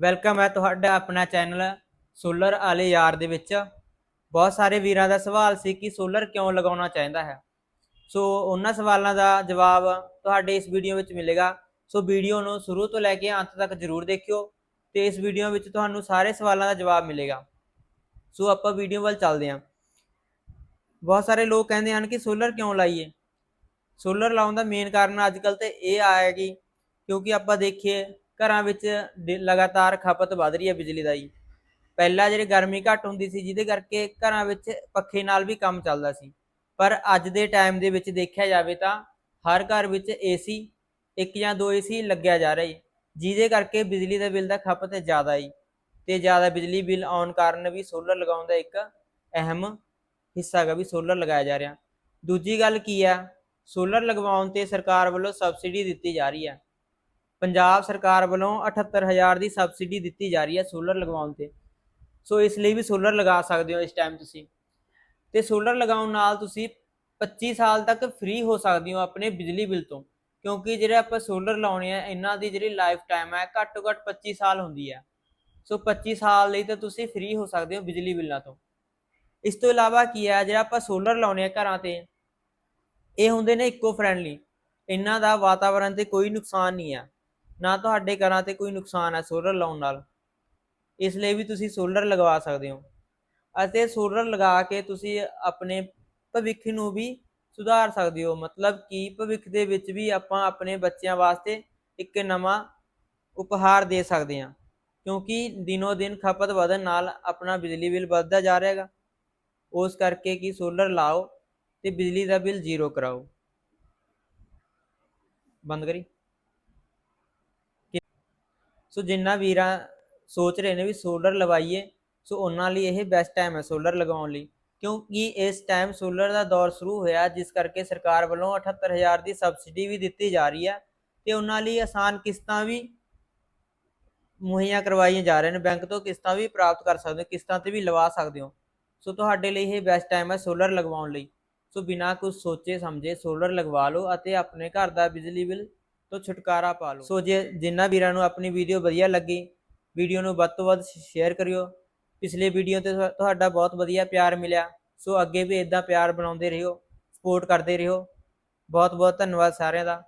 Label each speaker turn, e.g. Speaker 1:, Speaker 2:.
Speaker 1: Welcome ਹੈ ਤੁਹਾਡਾ ਆਪਣਾ ਚੈਨਲ ਸੋਲਰ ਵਾਲੇ ਯਾਰ ਦੇ ਵਿੱਚ। ਬਹੁਤ ਸਾਰੇ ਵੀਰਾਂ ਦਾ ਸਵਾਲ ਸੀ ਕਿ ਸੋਲਰ ਕਿਉਂ ਲਗਾਉਣਾ ਚਾਹੀਦਾ ਹੈ। ਸੋ ਉਹਨਾਂ ਸਵਾਲਾਂ ਦਾ ਜਵਾਬ ਤੁਹਾਡੇ ਇਸ ਵੀਡੀਓ ਵਿੱਚ ਮਿਲੇਗਾ। ਸੋ ਵੀਡੀਓ ਨੂੰ ਸ਼ੁਰੂ ਤੋਂ ਲੈ ਕੇ ਅੰਤ ਤੱਕ ਜਰੂਰ ਦੇਖਿਓ ਤੇ ਇਸ ਵੀਡੀਓ ਵਿੱਚ ਤੁਹਾਨੂੰ ਸਾਰੇ ਸਵਾਲਾਂ ਦਾ ਜਵਾਬ ਮਿਲੇਗਾ। ਸੋ ਆਪਾਂ ਵੀਡੀਓ ਵੱਲ ਚੱਲਦੇ ਹਾਂ। ਬਹੁਤ ਸਾਰੇ ਲੋਕ ਕਹਿੰਦੇ ਹਨ ਕਿ ਸੋਲਰ ਕਿਉਂ ਲਾਈਏ? ਸੋਲਰ ਲਾਉਣ ਦਾ ਮੇਨ ਕਾਰਨ ਅੱਜ ਕੱਲ ਤੇ ਇਹ ਆਇਆ ਕਿ ਕਿਉਂਕਿ ਆਪਾਂ ਦੇਖੀਏ ਘਰਾਂ ਵਿੱਚ ਡ- ਲਗਾਤਾਰ ਖਪਤ ਵੱਧ ਰਹੀ ਹੈ ਬਿਜਲੀ ਦਾ ਜੀ। ਪਹਿਲਾਂ ਜਿਹੜੇ ਗਰਮੀ ਘੱਟ ਹੁੰਦੀ ਸੀ, ਜਿਹਦੇ ਕਰਕੇ ਘਰਾਂ ਵਿੱਚ ਪੱਖੇ ਨਾਲ ਵੀ ਕੰਮ ਚੱਲਦਾ ਸੀ। ਪਰ ਅੱਜ ਦੇ ਟਾਈਮ ਦੇ ਵਿੱਚ ਦੇਖਿਆ ਜਾਵੇ ਤਾਂ ਹਰ ਘਰ ਵਿੱਚ ਏਸੀ, ਇੱਕ ਜਾਂ ਦੋ ਏਸੀ ਲੱਗਿਆ ਜਾ ਰਿਹਾ ਹੈ ਜਿਹਦੇ ਕਰਕੇ ਬਿਜਲੀ ਦਾ ਬਿੱਲ ਦਾ ਖਪਤ ਜ਼ਿਆਦਾ ਹੈ ਤੇ ਜ਼ਿਆਦਾ ਬਿਜਲੀ ਬਿੱਲ ਆਉਣ ਕਾਰਨ ਵੀ ਸੋਲਰ ਲਗਾਉਣ ਦਾ ਇੱਕ ਅਹਿਮ ਹਿੱਸਾ ਹੈਗਾ ਵੀ ਸੋਲਰ ਲਗਾਇਆ ਜਾ ਰਿਹਾ। ਦੂਜੀ ਗੱਲ ਕੀ ਆ ਸੋਲਰ ਲਗਵਾਉਣ ਤੇ ਸਰਕਾਰ ਵੱਲੋਂ ਸਬਸਿਡੀ ਦਿੱਤੀ ਜਾ ਰਹੀ ਹੈ ਪੰਜਾਬ ਸਰਕਾਰ ਵੱਲੋਂ 78000 ਦੀ ਸਬਸਿਡੀ ਦਿੱਤੀ ਜਾ ਰਹੀ ਹੈ ਸੋਲਰ ਲਗਵਾਉਣ ਤੇ। ਸੋ ਇਸ ਲਈ ਵੀ ਸੋਲਰ ਲਗਾ ਸਕਦੇ ਹੋ ਇਸ ਟਾਈਮ ਤੁਸੀਂ। ਤੇ ਸੋਲਰ ਲਗਾਉਣ ਨਾਲ ਤੁਸੀਂ 25 ਸਾਲ ਤੱਕ ਫ੍ਰੀ ਹੋ ਸਕਦੇ ਹੋ ਆਪਣੇ ਬਿਜਲੀ ਬਿੱਲ ਤੋਂ। ਕਿਉਂਕਿ ਜਿਹੜੇ ਆਪਾਂ ਸੋਲਰ ਲਾਉਣੇ ਆ, ਇਹਨਾਂ ਦੀ ਜਿਹੜੀ ਲਾਈਫ ਟਾਈਮ ਹੈ ਘੱਟੋ ਘੱਟ 25 ਸਾਲ ਹੁੰਦੀ ਹੈ ਸੋ 25 ਸਾਲ ਲਈ ਤਾਂ ਤੁਸੀਂ ਫ੍ਰੀ ਹੋ ਸਕਦੇ ਹੋ ਬਿਜਲੀ ਬਿੱਲਾਂ ਤੋਂ। ਇਸ ਤੋਂ ਇਲਾਵਾ ਕੀ ਹੈ ਜਿਹੜਾ ਆਪਾਂ ਸੋਲਰ ਲਾਉਣੇ ਆ ਘਰਾਂ ਤੇ, ਇਹ ਹੁੰਦੇ ਨੇ ਇਕੋ ਫ੍ਰੈਂਡਲੀ ਇਹਨਾਂ ਦਾ ਵਾਤਾਵਰਣ ਤੇ ਕੋਈ ਨੁਕਸਾਨ ਨਹੀਂ ਹੈ ਨਾ ਤੁਹਾਡੇ ਘਰਾਂ ਤੇ ਕੋਈ ਨੁਕਸਾਨ ਹੈ ਸੋਲਰ ਲਾਉਣ ਨਾਲ। ਇਸ ਲਈ ਵੀ ਤੁਸੀਂ ਸੋਲਰ ਲਗਵਾ ਸਕਦੇ ਹੋ। ਅਤੇ ਸੋਲਰ ਲਗਾ ਕੇ ਤੁਸੀਂ ਆਪਣੇ ਭਵਿੱਖ ਨੂੰ ਵੀ ਸੁਧਾਰ ਸਕਦੇ ਹੋ। ਮਤਲਬ ਕਿ ਭਵਿੱਖ ਦੇ ਵਿੱਚ ਵੀ ਆਪਾਂ ਆਪਣੇ ਬੱਚਿਆਂ ਵਾਸਤੇ ਇੱਕ ਨਵਾਂ ਉਪਹਾਰ ਦੇ ਸਕਦੇ ਹਾਂ। ਕਿਉਂਕਿ ਦਿਨੋ ਦਿਨ ਖਪਤ ਵਧਣ ਨਾਲ ਆਪਣਾ ਬਿਜਲੀ ਬਿੱਲ ਵੱਧਦਾ ਜਾ ਰਿਹਾ ਹੈਗਾ। ਉਸ ਕਰਕੇ ਕਿ ਸੋਲਰ ਲਾਓ ਤੇ ਬਿਜਲੀ ਦਾ ਬਿੱਲ ਜ਼ੀਰੋ ਕਰਾਓ। ਬੰਦ ਕਰੀ। ਸੋ ਜਿੰਨਾ ਵੀਰਾਂ ਸੋਚ ਰਹੇ ਨੇ ਵੀ ਸੋਲਰ ਲਵਾਈਏ, ਸੋ ਉਹਨਾਂ ਲਈ ਇਹ ਬੈਸਟ ਟਾਈਮ ਹੈ ਸੋਲਰ ਲਗਾਉਣ ਲਈ। ਕਿਉਂਕਿ ਇਸ ਟਾਈਮ ਸੋਲਰ ਦਾ ਦੌਰ ਸ਼ੁਰੂ ਹੋਇਆ, ਜਿਸ ਕਰਕੇ ਸਰਕਾਰ ਵੱਲੋਂ 78000 ਦੀ ਸਬਸਿਡੀ ਵੀ ਦਿੱਤੀ ਜਾ ਰਹੀ ਹੈ ਤੇ ਉਹਨਾਂ ਲਈ ਆਸਾਨ ਕਿਸ਼ਤਾਂ ਵੀ ਮੁਹੱਈਆ ਕਰਵਾਈਆਂ ਜਾ ਰਹੀਆਂ ਨੇ। ਬੈਂਕ ਤੋਂ ਕਿਸ਼ਤਾਂ ਵੀ ਪ੍ਰਾਪਤ ਕਰ ਸਕਦੇ ਹੋ, ਕਿਸ਼ਤਾਂ ਤੇ ਵੀ ਲਵਾ ਸਕਦੇ ਹੋ। ਸੋ ਤੁਹਾਡੇ ਲਈ ਇਹ ਬੈਸਟ ਟਾਈਮ ਹੈ ਸੋਲਰ ਲਗਵਾਉਣ ਲਈ। ਸੋ ਬਿਨਾਂ ਕੁਝ ਸੋਚੇ ਸਮਝੇ ਸੋਲਰ ਲਗਵਾ ਲਓ ਅਤੇ ਆਪਣੇ ਘਰ ਦਾ ਬਿਜਲੀ ਬਿੱਲ ਤੋਂ ਛੁਟਕਾਰਾ ਪਾ ਲਓ। ਸੋ ਜੇ ਜਿੰਨਾ ਵੀਰਾਂ ਨੂੰ ਆਪਣੀ ਵੀਡੀਓ ਵਧੀਆ ਲੱਗੀ, ਵੀਡੀਓ ਨੂੰ ਵੱਧ ਤੋਂ ਵੱਧ ਸ਼ੇਅਰ ਕਰਿਓ। ਪਿਛਲੇ ਵੀਡੀਓ ਤੇ ਤੁਹਾਡਾ ਬਹੁਤ ਵਧੀਆ ਪਿਆਰ ਮਿਲਿਆ। ਸੋ ਅੱਗੇ ਵੀ ਇਦਾਂ ਪਿਆਰ ਬਣਾਉਂਦੇ ਰਹੋ ਸਪੋਰਟ ਕਰਦੇ ਰਹੋ। ਬਹੁਤ ਬਹੁਤ ਧੰਨਵਾਦ ਸਾਰਿਆਂ ਦਾ।